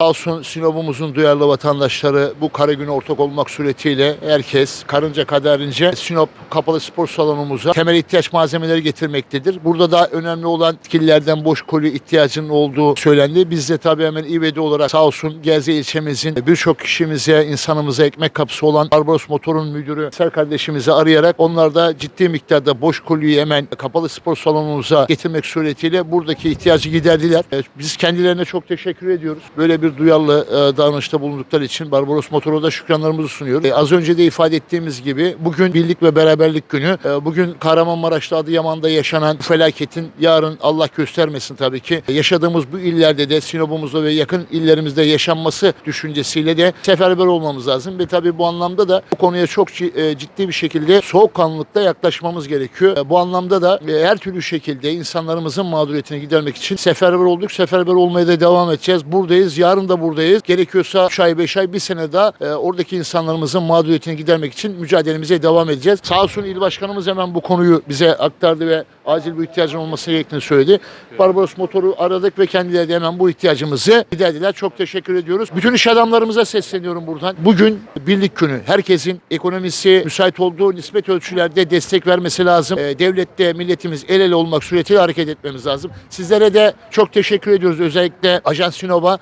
Sağ olsun Sinop'umuzun duyarlı vatandaşları bu kara güne ortak olmak suretiyle herkes karınca kaderince Sinop Kapalı Spor Salonumuza temel ihtiyaç malzemeleri getirmektedir. Burada da önemli olan yetkililerden boş koli ihtiyacının olduğu söylendi. Biz de tabii hemen İvedi olarak sağ olsun Gezze ilçemizin birçok kişimize, insanımıza ekmek kapısı olan Barbaros Motor'un müdürü Ser kardeşimizi arayarak onlar da ciddi miktarda boş koliyi hemen Kapalı Spor Salonumuza getirmek suretiyle buradaki ihtiyacı giderdiler. Evet, Biz kendilerine çok teşekkür ediyoruz. Böyle bir duyarlı e, davranışta bulundukları için Barbaros Motor'a da şükranlarımızı sunuyoruz. E, az önce de ifade ettiğimiz gibi bugün birlik ve beraberlik günü. E, bugün Kahramanmaraş'ta Adıyaman'da yaşanan felaketin yarın Allah göstermesin tabii ki. E, yaşadığımız bu illerde de Sinop'umuzda ve yakın illerimizde yaşanması düşüncesiyle de seferber olmamız lazım. Ve tabii bu anlamda da bu konuya çok e, ciddi bir şekilde soğukkanlılıkla yaklaşmamız gerekiyor. E, bu anlamda da her türlü şekilde insanlarımızın mağduriyetini gidermek için seferber olduk. Seferber olmaya da devam edeceğiz. Buradayız. Yarın da buradayız. Gerekiyorsa 3 ay 5 ay bir sene daha e, oradaki insanlarımızın mağduriyetini gidermek için mücadelemize devam edeceğiz. Sağ olsun il başkanımız hemen bu konuyu bize aktardı ve acil bu ihtiyacın olması gerektiğini söyledi. Barbaros Motor'u aradık ve kendileri de hemen bu ihtiyacımızı giderdiler. Çok teşekkür ediyoruz. Bütün iş adamlarımıza sesleniyorum buradan. Bugün birlik günü. Herkesin ekonomisi müsait olduğu nispet ölçülerde destek vermesi lazım. E, devlette milletimiz el ele olmak suretiyle hareket etmemiz lazım. Sizlere de çok teşekkür ediyoruz. Özellikle Ajans Sinop'a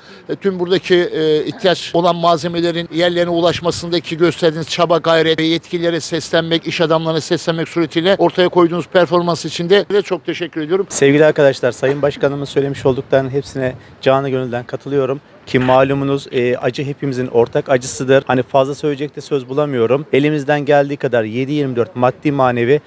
tüm buradaki e, ihtiyaç olan malzemelerin yerlerine ulaşmasındaki gösterdiğiniz çaba gayret ve yetkililere seslenmek, iş adamlarına seslenmek suretiyle ortaya koyduğunuz performans için de de çok teşekkür ediyorum. Sevgili arkadaşlar, Sayın Başkanımın söylemiş olduklarının hepsine canı gönülden katılıyorum. Ki malumunuz e, acı hepimizin ortak acısıdır. Hani fazla söyleyecek de söz bulamıyorum. Elimizden geldiği kadar 7-24 maddi manevi